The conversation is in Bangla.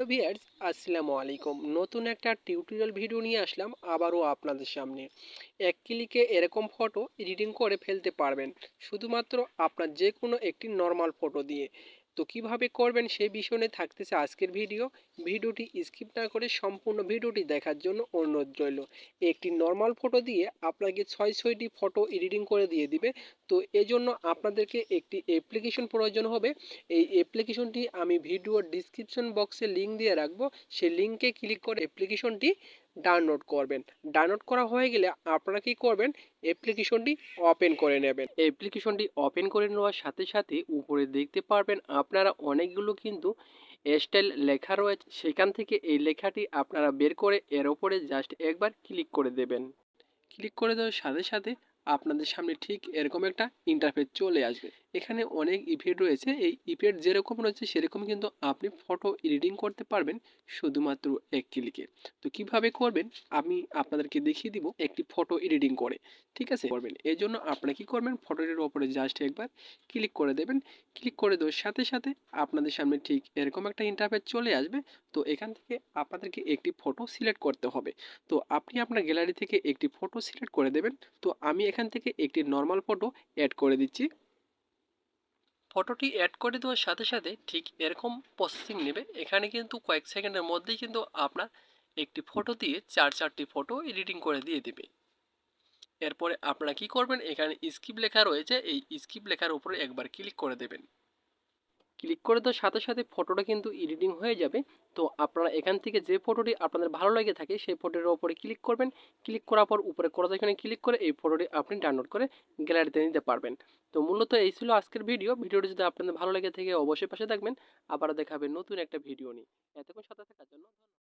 ভিয়ার্স, আসসালামু আলাইকুম। নতুন একটা টিউটোরিয়াল ভিডিও নিয়ে আসলাম আবারও আপনাদের সামনে। এক ক্লিকে এরকম ফটো এডিটিং করে ফেলতে পারবেন, শুধুমাত্র আপনার যে কোনো একটি নর্মাল ফটো দিয়ে। তো কীভাবে করবেন সেই বিষয় নিয়ে থাকতেছে আজকের ভিডিও। ভিডিওটি স্কিপ না করে সম্পূর্ণ ভিডিওটি দেখার জন্য অনুরোধ রইল। একটি নর্মাল ফটো দিয়ে আপনাকে ছয়, ছয়টি ফটো এডিটিং করে দিয়ে দিবে। তো এজন্য আপনাদেরকে একটি অ্যাপ্লিকেশন প্রয়োজন হবে। এই অ্যাপ্লিকেশনটি আমি ভিডিওর ডিসক্রিপশন বক্সে লিঙ্ক দিয়ে রাখব। সেই লিঙ্কে ক্লিক করে অ্যাপ্লিকেশনটি ডাউনলোড করবেন। ডাউনলোড করা হয়ে গেলে আপনারা কি করবেন? অ্যাপ্লিকেশনটি ওপেন করে নেবেন। অ্যাপ্লিকেশনটি ওপেন করে নেওয়ার সাথে সাথে উপরে দেখতে পারবেন আপনারা অনেকগুলো কিন্তু স্টাইল লেখা রয়েছে। সেখান থেকে এই লেখাটি আপনারা বের করে এর ওপরে জাস্ট একবার ক্লিক করে দেবেন। ক্লিক করে দেওয়ার সাথে সাথে আপনাদের সামনে ঠিক এরকম একটা ইন্টারফেস চলে আসবে। এখানে অনেক ইফেক্ট রয়েছে। এই ইফেক্ট যেরকম রয়েছে, সেরকম কিন্তু আপনি ফটো এডিটিং করতে পারবেন শুধুমাত্র এক ক্লিকে তো কীভাবে করবেন? আমি আপনাদেরকে দেখিয়ে দিব একটি ফটো এডিটিং করে। ঠিক আছে? করবেন। এই জন্য আপনারা কি করবেন? ফটোটির ওপরে জাস্ট একবার ক্লিক করে দেবেন। ক্লিক করে দেওয়ার সাথে সাথে আপনাদের সামনে ঠিক এরকম একটা ইন্টারফেস চলে আসবে। তো এখান থেকে আপনাদেরকে একটি ফটো সিলেক্ট করতে হবে। তো আপনি আপনার গ্যালারি থেকে একটি ফটো সিলেক্ট করে দেবেন। তো আমি এখান থেকে একটি নর্মাল ফটো অ্যাড করে দিচ্ছি। ফটোটি অ্যাড করে দেওয়ার সাথে সাথে ঠিক এরকম প্রসেসিং নেবে। এখানে কিন্তু কয়েক সেকেন্ডের মধ্যেই কিন্তু আপনার একটি ফটো দিয়ে চার চারটি ফটো এডিটিং করে দিয়ে দেবে। এরপরে আপনারা কি করবেন? এখানে স্কিপ লেখা রয়েছে। এই স্কিপ লেখার উপরে একবার ক্লিক করে দেবেন। ক্লিক করে দেওয়ার সাথে সাথে ফটোটা কিন্তু এডিটিং হয়ে যাবে। তো আপনারা এখান থেকে যে ফটোটি আপনাদের ভালো লেগে থাকে, সেই ফটোটির ওপরে ক্লিক করবেন। ক্লিক করার পর উপরে করা এখানে ক্লিক করে এই ফটোটি আপনি ডাউনলোড করে গ্যালারিতে নিতে পারবেন। তো মূলত এই ছিল আজকের ভিডিও ভিডিওটি যদি আপনাদের ভালো লেগে থাকে, অবশ্যই পাশে থাকবেন। আবার দেখাবেন নতুন একটা ভিডিও নিয়ে। এতক্ষণ সাথে থাকার জন্য